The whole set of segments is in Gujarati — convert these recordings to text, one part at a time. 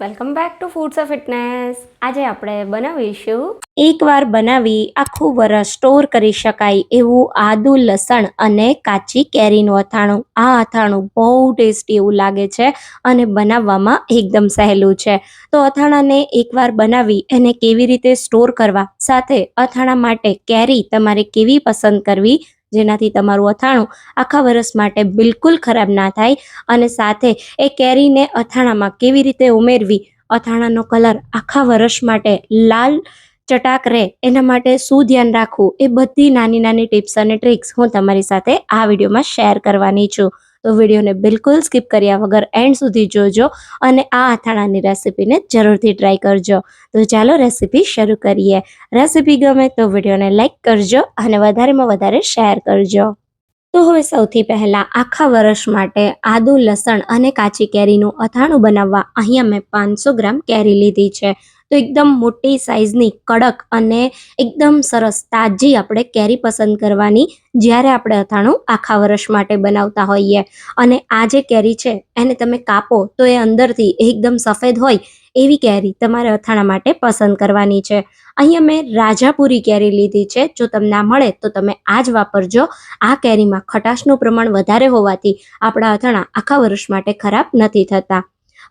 Welcome back to foods of fitness આજે આપણે બનાવીશું એકવાર બનાવી આખું વરસ સ્ટોર કરી શકાય એવું આદુ, લસણ અને કાચી કેરીનું અથાણું. આ અથાણું બહુ ટેસ્ટી એવું લાગે છે અને બનાવવામાં એકદમ સહેલું છે. તો અથાણાને એકવાર બનાવી એને કેવી રીતે સ્ટોર કરવા? સાથે અથાણા માટે કેરી તમારે કેવી પસંદ કરવી? જેનાથી તમારું અથાણું આખા વરસ માટે બિલકુલ ખરાબ ના થાય અને સાથે એ કેરીને અથાણામાં કેવી રીતે ઉમેરવી? અથાણાનો કલર આખા વર્ષ માટે લાલ ચટાક રહે, એના માટે શું ધ્યાન રાખવું? એ બધી નાની નાની ટિપ્સ અને ટ્રિક્સ હું તમારી સાથે આ વિડીયોમાં શેર કરવાની છું. તો વિડીયોને બિલકુલ સ્કીપ કર્યા વગર એન્ડ સુધી જોજો અને આ અથાણાની રેસીપીને જરૂરથી ટ્રાય કરજો. તો ચાલો રેસીપી શરૂ કરીએ. રેસીપી ગમે તો વિડીયોને લાઇક કરજો અને વધારેમાં વધારે શેર કરજો. તો હવે સૌથી પહેલાં આખા વર્ષ માટે આદુ, લસણ અને કાચી કેરીનું અથાણું બનાવવા અહીંયા મેં પાંચસો ગ્રામ કેરી લીધી છે. તો એકદમ મોટી સાઇઝની કડક અને એકદમ સરસ તાજી આપણે કેરી પસંદ કરવાની જ્યારે આપણે અથાણું આખા વર્ષ માટે બનાવતા હોઈએ. અને આ જે કેરી છે, એને તમે કાપો તો એ અંદરથી એકદમ સફેદ હોય એવી કેરી તમારે અથાણા માટે પસંદ કરવાની છે. અહીંયા મેં રાજાપુરી કેરી લીધી છે. જો તમને આ મળે તો તમે આ જ વાપરજો. આ કેરીમાં ખટાશનું પ્રમાણ વધારે હોવાથી આપણા અથાણા આખા વર્ષ માટે ખરાબ નથી થતા.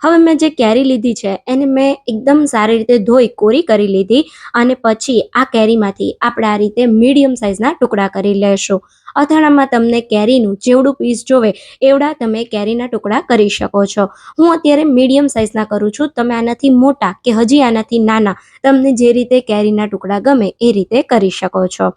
હવે મેં જે કેરી લીધી છે, એને મેં એકદમ સારી રીતે ધોઈ, કોરી કરી લીધી અને પછી આ કેરીમાંથી આપણે આ રીતે મીડિયમ સાઇઝના ટુકડા કરી લેશું. અથાણામાં તમને કેરીનું જેવડું પીસ જોવે એવડા તમે કેરીના ટુકડા કરી શકો છો. હું અત્યારે મીડિયમ સાઇઝના કરું છું, તમે આનાથી મોટા કે હજી આનાથી નાના, તમને જે રીતે કેરીના ટુકડા ગમે એ રીતે કરી શકો છો.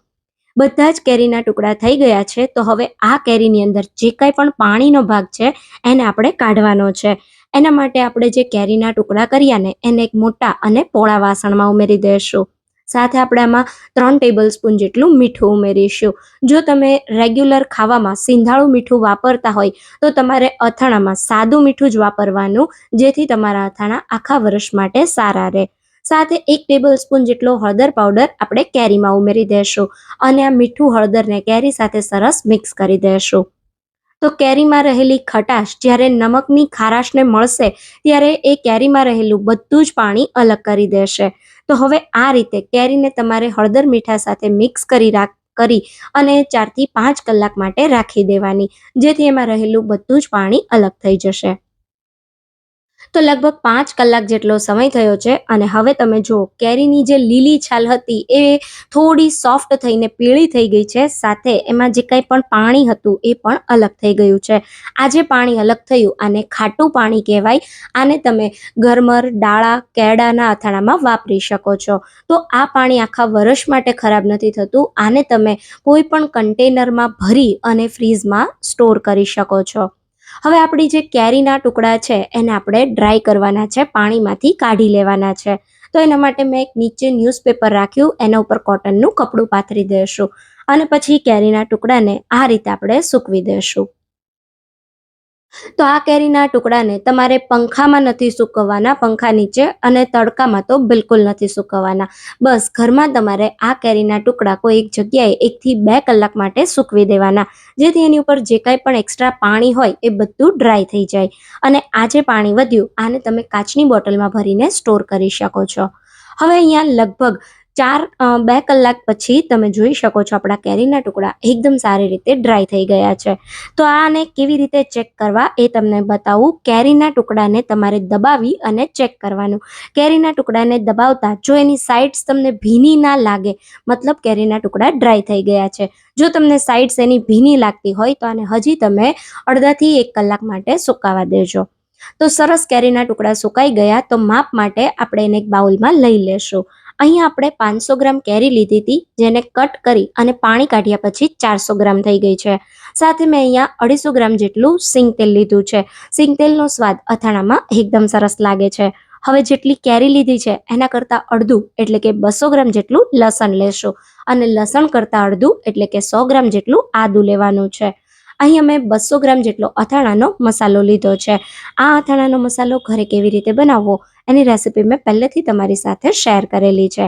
બધા જ કેરીના ટુકડા થઈ ગયા છે, તો હવે આ કેરીની અંદર જે કાંઈ પણ પાણીનો ભાગ છે, એને આપણે કાઢવાનો છે. એના માટે આપણે જે કેરીના ટુકડા કર્યા ને એને એક મોટા અને પોળા વાસણમાં ઉમેરી દઈશું સાથે આપણે આમાં ત્રણ ટેબલ સ્પૂન જેટલું મીઠું ઉમેરીશું. જો તમે રેગ્યુલર ખાવામાં સિંધાળું મીઠું વાપરતા હોય, તો તમારે અથાણામાં સાદું મીઠું જ વાપરવાનું, જેથી તમારા અથાણા આખા વર્ષ માટે સારા રહે. સાથે એક ટેબલ સ્પૂન જેટલો હળદર પાવડર આપણે કેરીમાં ઉમેરી દેશું અને આ મીઠું હળદરને કેરી સાથે સરસ મિક્સ કરી દઈશું તો કેરીમાં રહેલી ખટાશ જ્યારે નમકની ખારાશને મળશે, ત્યારે એ કેરીમાં રહેલું બધું જ પાણી અલગ કરી દેશે. તો હવે આ રીતે કેરીને તમારે હળદર મીઠા સાથે મિક્સ કરી રાખ, કરી અને ચારથી પાંચ કલાક માટે રાખી દેવાની, જેથી એમાં રહેલું બધું જ પાણી અલગ થઈ જશે. તો લગભગ પાંચ કલાક જેટલો સમય થયો છે અને હવે તમે જુઓ, કેરીની જે લીલી છાલ હતી એ થોડી સોફ્ટ થઈને પીળી થઈ ગઈ છે. સાથે એમાં જે કંઈ પણ પાણી હતું એ પણ અલગ થઈ ગયું છે. આ જે પાણી અલગ થયું આને ખાટું પાણી કહેવાય. આને તમે ગરમર ડાળા, કેળાના અથાણામાં વાપરી શકો છો. તો આ પાણી આખા વર્ષ માટે ખરાબ નથી થતું. આને તમે કોઈ પણ કન્ટેનરમાં ભરી અને ફ્રીઝમાં સ્ટોર કરી શકો છો. હવે આપણી જે કેરીના ટુકડા છે એને આપણે ડ્રાય કરવાના છે, પાણીમાંથી કાઢી લેવાના છે. તો એના માટે મેં એક નીચે ન્યૂઝપેપર રાખ્યું, એના ઉપર કોટનનું કપડું પાથરી દઈશું અને પછી કેરીના ટુકડાને આ રીતે આપણે સૂકવી દઈશું તો આ કેરીના ટુકડાને તમારે પંખામાં નથી સૂકવવાના, પંખા નીચે અને તડકામાં તો બિલકુલ નથી સૂકવવાના. બસ ઘરમાં તમારે આ કેરીના ટુકડા કોઈ એક જગ્યાએ એકથી બે કલાક માટે સૂકવી દેવાના, જેથી એની ઉપર જે કાંઈ પણ એક્સ્ટ્રા પાણી હોય એ બધું ડ્રાય થઈ જાય. અને આ જે પાણી વધ્યું, આને તમે કાચની બોટલમાં ભરીને સ્ટોર કરી શકો છો. હવે અહીંયા લગભગ ચાર બે કલાક પછી તમે જોઈ શકો છો આપણા કેરીના ટુકડા એકદમ સારી રીતે ડ્રાય થઈ ગયા છે. તો આને કેવી રીતે ચેક કરવા એ તમને બતાવું. કેરીના ટુકડાને તમારે દબાવી અને ચેક કરવાનું. કેરીના ટુકડાને દબાવતા જો એની સાઇડ્સ તમને ભીની ના લાગે, મતલબ કેરીના ટુકડા ડ્રાય થઈ ગયા છે. જો તમને સાઇડ્સ એની ભીની લાગતી હોય તો આને હજી તમે અડધાથી એક કલાક માટે સુકાવા દેજો. તો સરસ કેરીના ટુકડા સુકાઈ ગયા તો માપ માટે આપણે એને એક બાઉલમાં લઈ લેશું. અહીંયા આપણે પાંચસો ગ્રામ કેરી લીધી હતી, જેને કટ કરી અને પાણી કાઢ્યા પછી ચારસો ગ્રામ થઈ ગઈ છે. સાથે મેં અહીંયા અઢીસો ગ્રામ જેટલું સિંગ તેલ લીધું છે. સિંગ તેલનો સ્વાદ અથાણામાં એકદમ સરસ લાગે છે. હવે જેટલી કેરી લીધી છે, એના કરતાં અડધું, એટલે કે બસો ગ્રામ જેટલું લસણ લેશું. અને લસણ કરતાં અડધું, એટલે કે સો ગ્રામ જેટલું આદું લેવાનું છે. અહીં અમે બસો ગ્રામ જેટલો અથાણાનો મસાલો લીધો છે. આ અથાણાનો મસાલો ઘરે કેવી રીતે બનાવવો એની રેસિપી મેં પહેલેથી તમારી સાથે શેર કરેલી છે.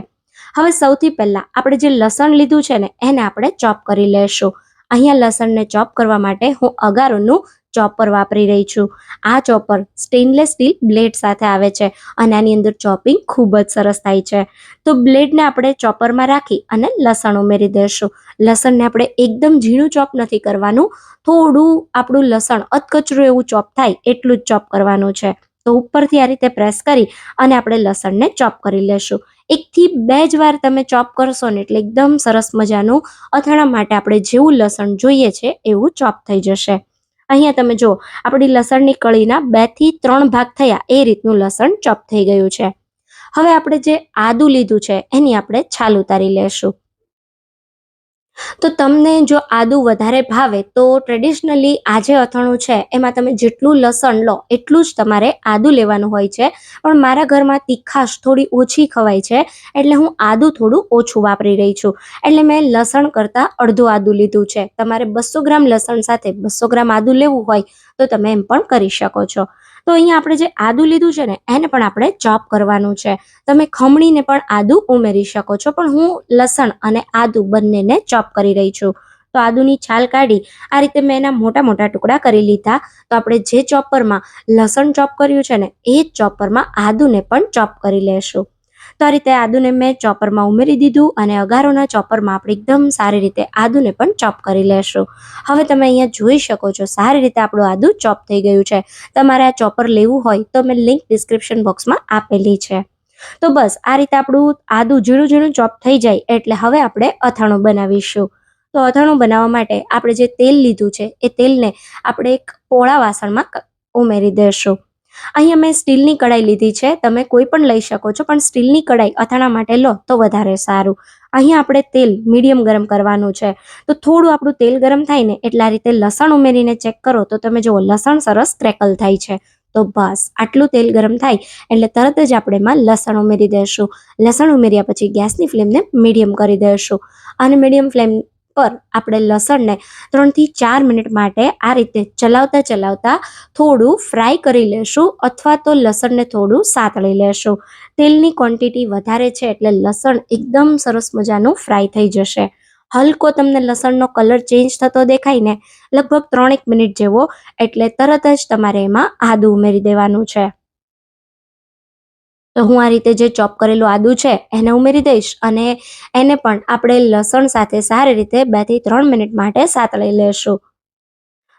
હવે સૌથી પહેલાં આપણે જે લસણ લીધું છે ને એને આપણે ચોપ કરી લેશું. અહીંયા લસણને ચોપ કરવા માટે હું અગારોનું ચોપર વાપરી રહી છું. આ ચોપર સ્ટેનલેસ સ્ટીલ બ્લેડ સાથે આવે છે અને આની અંદર ચોપિંગ ખૂબ જ સરસ થાય છે. તો બ્લેડને આપણે ચોપરમાં રાખી અને લસણ ઉમેરી દઈશું. લસણને આપણે એકદમ ઝીણું ચોપ નથી કરવાનું. થોડું આપણું લસણ અધકચરું એવું ચોપ થાય એટલું જ ચોપ કરવાનું છે. તો ઉપરથી આ રીતે પ્રેસ કરી અને આપણે લસણને ચોપ કરી લેશું. એકથી બે જ વાર તમે ચોપ કરશો ને એટલે એકદમ સરસ મજાનું અથાણા માટે આપણે જેવું લસણ જોઈએ છે એવું ચોપ થઈ જશે. અહીંયા તમે જો આપણી લસણની કળીના બેથી ત્રણ ભાગ થયા, એ રીતનું લસણ ચોપ થઈ ગયું છે. હવે આપણે જે આદુ લીધું છે, એની આપણે છાલ ઉતારી લેશું. તો તમને જો આદુ વધારે ભાવે તો ટ્રેડિશનલી આ જે અથાણું છે, એમાં તમે જેટલું લસણ લો એટલું જ તમારે આદુ લેવાનું હોય છે. પણ મારા ઘરમાં તીખાશ થોડી ઓછી ખવાય છે, એટલે હું આદું થોડું ઓછું વાપરી રહી છું. એટલે મેં લસણ કરતાં અડધું આદું લીધું છે. તમારે બસો ગ્રામ લસણ સાથે બસો ગ્રામ આદું લેવું હોય તો તમે એમ પણ કરી શકો છો. તો અહીંયા આપણે જે આદુ લીધું છે ને, એને પણ આપણે ચોપ કરવાનું છે. તમે ખમણીને પણ આદુ ઉમેરી શકો છો, પણ હું લસણ અને આદુ બંનેને ચોપ કરી રહી છું. તો આદુની છાલ કાઢી, આ રીતે મેં એના મોટા મોટા ટુકડા કરી લીધા. તો આપણે જે ચોપરમાં લસણ ચોપ કર્યું છે ને, એ જ ચોપરમાં આદુને પણ ચોપ કરી લેશું. તો આ રીતે આદુને મેં ચોપરમાં ઉમેરી દીધું અને અગારોના ચોપરમાં આપણે એકદમ સારી રીતે આદુને પણ ચોપ કરી લેશું. હવે તમે અહીંયા જોઈ શકો છો, સારી રીતે આપણું આદુ ચોપ થઈ ગયું છે. તમારે આ ચોપર લેવું હોય તો મેં લિંક ડિસ્ક્રિપ્શન બોક્સમાં આપેલી છે. તો બસ, આ રીતે આપણું આદુ ઝીણું ઝીણું ચોપ થઈ જાય એટલે હવે આપણે અથાણું બનાવીશું. તો અથાણું બનાવવા માટે આપણે જે તેલ લીધું છે, એ તેલને આપણે એક પોળા વાસણમાં ઉમેરી દઈશું અહીંયા મેં સ્ટીલની કડાઈ લીધી છે, તમે કોઈ પણ લઈ શકો છો, પણ સ્ટીલની કડાઈ અથાણા માટે લો તો વધારે સારું. અહીંયા આપણે તેલ મીડિયમ ગરમ કરવાનું છે. તો થોડું આપણું તેલ ગરમ થાય ને એટલા રીતે લસણ ઉમેરીને ચેક કરો તો તમે જુઓ, લસણ સરસ ક્રેકલ થાય છે. તો બસ, આટલું તેલ ગરમ થાય એટલે તરત જ આપણે એમાં લસણ ઉમેરી દઈશું લસણ ઉમેર્યા પછી ગેસની ફ્લેમને મીડિયમ કરી દઈશું અને મીડિયમ ફ્લેમ પર આપણે લસણને ત્રણથી ચાર મિનિટ માટે આ રીતે ચલાવતા ચલાવતા થોડું ફ્રાય કરી લેશું અથવા તો લસણને થોડું સાતળી લેશું. તેલની ક્વોન્ટિટી વધારે છે એટલે લસણ એકદમ સરસ મજાનું ફ્રાય થઈ જશે. હલકો તમને લસણનો કલર ચેન્જ થતો દેખાય ને લગભગ ત્રણેક મિનિટ જેવો એટલે તરત જ તમારે એમાં આદું ઉમેરી દેવાનું છે. તો હું આ રીતે જે ચોપ કરેલું આદુ છે, એને ઉમેરી દઈશ અને એને પણ આપણે લસણ સાથે સારી રીતે બેથી ત્રણ મિનિટ માટે સાતળી લેશું.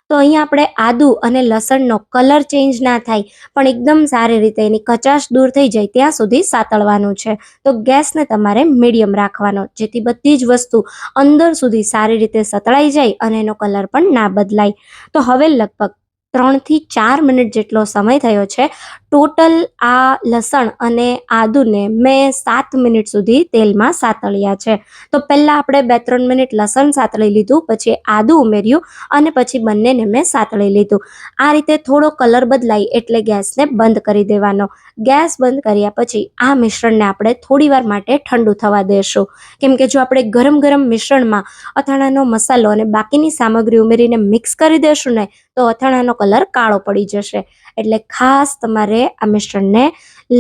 તો અહીંયા આપણે આદુ અને લસણનો કલર ચેન્જ ના થાય, પણ એકદમ સારી રીતે એની કચાશ દૂર થઈ જાય ત્યાં સુધી સાતળવાનું છે. તો ગેસને તમારે મીડિયમ રાખવાનો, જેથી બધી જ વસ્તુ અંદર સુધી સારી રીતે સતળાઈ જાય અને એનો કલર પણ ના બદલાય. તો હવે લગભગ ત્રણથી ચાર મિનિટ જેટલો સમય થયો છે ટોટલ આ લસણ અને આદુને મેં સાત મિનિટ સુધી તેલમાં સાતળ્યા છે. તો પહેલાં આપણે બે ત્રણ મિનિટ લસણ સાતળી લીધું, પછી આદુ ઉમેર્યું અને પછી બંનેને મેં સાતળી લીધું. આ રીતે થોડો કલર બદલાય એટલે ગેસને બંધ કરી દેવાનો. ગેસ બંધ કર્યા પછી આ મિશ્રણને આપણે થોડી વાર માટે ઠંડુ થવા દેશું. કેમ કે જો આપણે ગરમ ગરમ મિશ્રણમાં અથાણાનો મસાલો અને બાકીની સામગ્રી ઉમેરીને મિક્સ કરી દેશું ને, તો અથાણાનો કલર કાળો પડી જશે. એટલે ખાસ તમારે આ મિશ્રણને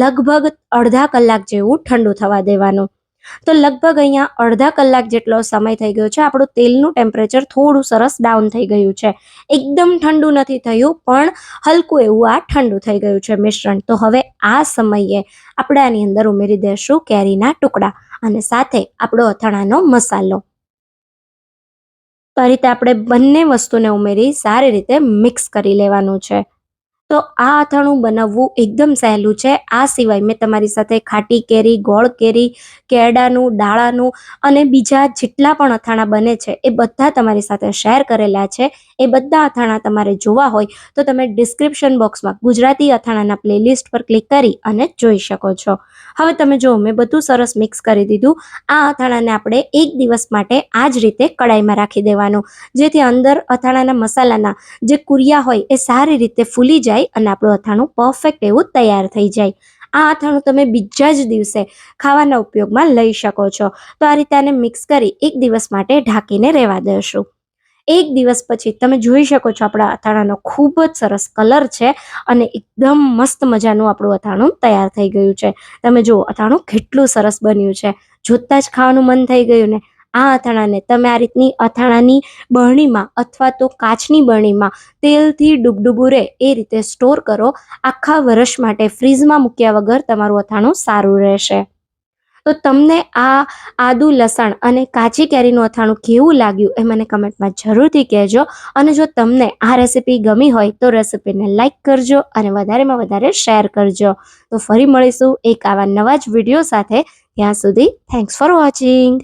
લગભગ અડધા કલાક જેવું ઠંડુ થવા દેવાનું. તો લગભગ અહીંયા અડધા કલાક જેટલો સમય થઈ ગયો છે. આપણું તેલનું ટેમ્પરેચર થોડું સરસ ડાઉન થઈ ગયું છે. એકદમ ઠંડુ નથી થયું, પણ હલકું એવું આ ઠંડુ થઈ ગયું છે મિશ્રણ. તો હવે આ સમયે આપણે આની અંદર ઉમેરી દઈશું કેરીના ટુકડા અને સાથે આપણો અથાણાનો મસાલો. તો આ રીતે આપણે બંને વસ્તુને ઉમેરી સારી રીતે મિક્સ કરી લેવાનું છે. તો આ અથાણું બનાવવું એકદમ સહેલું છે. આ સિવાય મેં તમારી સાથે ખાટી કેરી, ગોળ કેરી, કેળાનું ડાળાનું અને બીજા જેટલા પણ અથાણાં બને છે એ બધા તમારી સાથે શેર કરેલા છે. એ બધા અથાણાં તમારે જોવા હોય તો તમે ડિસ્ક્રિપ્શન બોક્સમાં ગુજરાતી અથાણાના પ્લેલિસ્ટ પર ક્લિક કરી અને જોઈ શકો છો. હવે તમે જો મેં બધું સરસ મિક્સ કરી દીધું. આ અથાણાને આપણે એક દિવસ માટે આ જ રીતે કડાઈમાં રાખી દેવાનું. જેથી અંદર અથાણાના મસાલાના જે કુરિયા હોય એ સારી રીતે ફૂલી જાય અને આપણું અથાણું પરફેક્ટ એવું તૈયાર થઈ જાય. આ અથાણું તમે બીજા જ દિવસે ખાવાના ઉપયોગમાં લઈ શકો છો. તો આ રીતે આને મિક્સ કરી એક દિવસ માટે ઢાંકીને રહેવા દેશું. એક દિવસ પછી તમે જોઈ શકો છો આપણા અથાણાનો ખૂબ જ સરસ કલર છે અને એકદમ મસ્ત મજાનું આપણું અથાણું તૈયાર થઈ ગયું છે. તમે જુઓ, અથાણું કેટલું સરસ બન્યું છે. જોતાં જ ખાવાનું મન થઈ ગયું ને. આ અથાણાને તમે આ રીતની અથાણાની બરણીમાં અથવા તો કાચની બરણીમાં તેલથી ડૂબડૂબું રહે એ રીતે સ્ટોર કરો. આખા વર્ષ માટે ફ્રીઝમાં મૂક્યા વગર તમારું અથાણું સારું રહેશે. તો તમને આ આદુ, લસણ અને કાચી કેરીનું અથાણું કેવું લાગ્યું એ મને કમેન્ટમાં જરૂરથી કહેજો. અને જો તમને આ રેસિપી ગમી હોય તો રેસીપીને લાઇક કરજો અને વધારેમાં વધારે શેર કરજો. તો ફરી મળીશું એક આવા નવા જ વીડિયો સાથે. ત્યાં સુધી થેન્ક્સ ફોર વોચિંગ